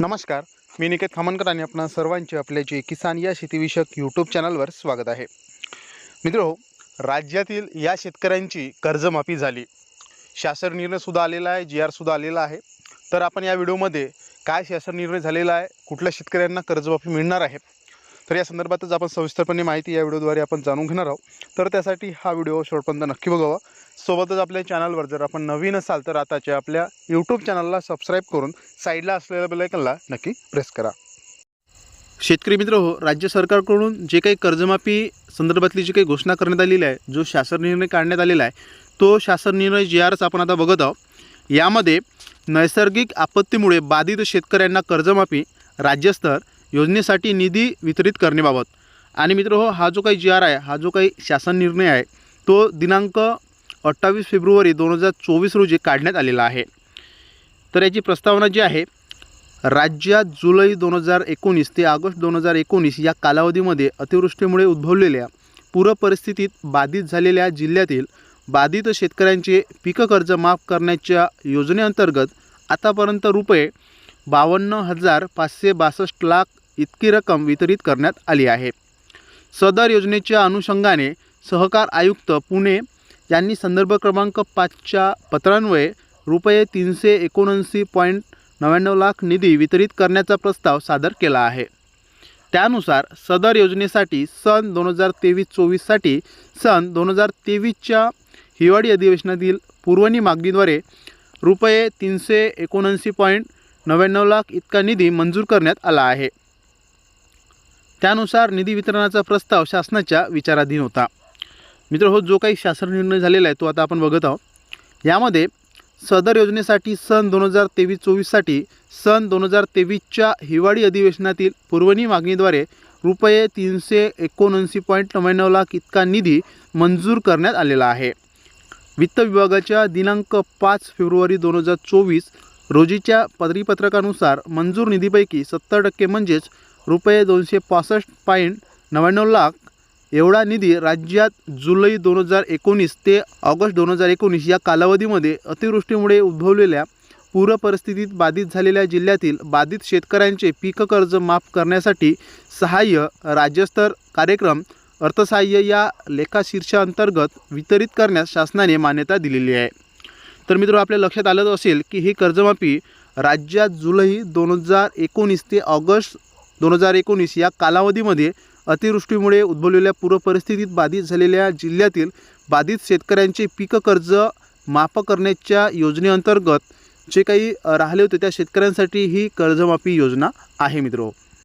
नमस्कार मी निकेत खामनकर आणि आपणा सर्वांचे आपल्या जे किसान या शेतीविषयक यूट्यूब चॅनलवर स्वागत आहे. मित्रो राज्यातील या शेतकऱ्यांची कर्जमाफी झाली. शासन निर्णयसुद्धा आलेला आहे जी आरसुद्धा आलेला आहे. तर आपण या व्हिडिओमध्ये काय शासन निर्णय झालेला आहे कुठल्या शेतकऱ्यांना कर्जमाफी मिळणार आहे तर या संदर्भातच आपण सविस्तरपणे माहिती या व्हिडिओद्वारे आपण जाणून घेणार आहोत. तर त्यासाठी हा व्हिडिओ शेवटपर्यंत नक्की बघावा. सोबतच आपल्या चॅनलवर जर आपण नवीन असाल तर आताच्या आपल्या यूट्यूब चॅनलला सबस्क्राईब करून साईडला असलेल्या बेलायकनला नक्की प्रेस करा. शेतकरी मित्र हो राज्य सरकारकडून जे काही कर्जमाफी संदर्भातली जी काही घोषणा करण्यात आलेली आहे जो शासन निर्णय काढण्यात आलेला आहे तो शासन निर्णय जी आरच आपण आता बघत आहोत. यामध्ये नैसर्गिक आपत्तीमुळे बाधित शेतकऱ्यांना कर्जमाफी राज्यस्तर योजनेसाठी निधी वितरित करण्याबाबत. आणि मित्र हो हा जो काही जी आर आहे हा जो काही शासन निर्णय आहे तो दिनांक अठ्ठावीस फेब्रुवारी दोन हजार चोवीस रोजी काढण्यात आलेला आहे. तर याची प्रस्तावना जी आहे राज्यात जुलै दोन हजार एकोणीस ते ऑगस्ट दोन हजार एकोणीस या कालावधीमध्ये अतिवृष्टीमुळे उद्भवलेल्या पूरपरिस्थितीत बाधित झालेल्या जिल्ह्यातील बाधित शेतकऱ्यांचे पीक कर्ज माफ करण्याच्या योजनेअंतर्गत आतापर्यंत रुपये बावन्न हजार पाचशे बासष्ट लाख इतकी रक्कम वितरित करण्यात आली आहे. सदर योजनेच्या अनुषंगाने सहकार आयुक्त पुणे यांनी संदर्भ क्रमांक पाचच्या पत्रान्वये रुपये तीनशे एकोणऐंशी पॉईंट नव्याण्णव लाख निधी वितरित करण्याचा प्रस्ताव सादर केला आहे. त्यानुसार सदर योजनेसाठी सन दोन हजार तेवीस चोवीससाठी सन दोन हजार तेवीसच्या हिवाळी अधिवेशनातील पुरवणी मागणीद्वारे रुपये तीनशे एकोणऐंशी पॉईंट नव्याण्णव लाख इतका निधी मंजूर करण्यात आला आहे. त्यानुसार निधी वितरणाचा प्रस्ताव शासनाच्या विचाराधीन होता. मित्र हो जो काही शासन निर्णय झालेला आहे तो आता आपण बघत आहोत. यामध्ये सदर योजनेसाठी सन दोन हजार तेवीस चोवीससाठी सन दोन हजार तेवीसच्या हिवाळी अधिवेशनातील पुरवणी मागणीद्वारे रुपये तीनशे एकोणऐंशी पॉईंट नव्याण्णव लाख इतका निधी मंजूर करण्यात आलेला आहे. वित्त विभागाच्या दिनांक पाच फेब्रुवारी दोन हजार चोवीस रोजीच्या परिपत्रकानुसार मंजूर निधीपैकी सत्तर टक्के म्हणजेच रुपये दोनशे पासष्ट पॉईंट नव्याण्णव लाख एवढा निधी राज्यात जुलै दोन हजार एकोणीस ते ऑगस्ट दोन हजार एकोणीस या कालावधीमध्ये अतिवृष्टीमुळे उद्भवलेल्या पूर परिस्थितीत बाधित झालेल्या जिल्ह्यातील बाधित शेतकऱ्यांचे पीक कर्ज माफ करण्यासाठी सहाय्य राज्यस्तर कार्यक्रम अर्थसहाय्य या लेखाशीर्षाअंतर्गत वितरित करण्यास शासनाने मान्यता दिलेली आहे. तर मित्र आपल्या लक्षात आलं असेल की ही कर्जमाफी राज्यात जुलै दोन हजार एकोणीस ते ऑगस्ट दोन हजार एकोणीस या कालावधीमध्ये अतिवृष्टीमुळे उद्भवलेल्या पूर परिस्थितीत बाधित झालेल्या जिल्ह्यातील बाधित शेतकऱ्यांचे पीक कर्ज माफ करण्याच्या योजनेअंतर्गत जे काही राहिले होते त्या शेतकऱ्यांसाठी ही कर्जमाफी योजना आहे मित्रो.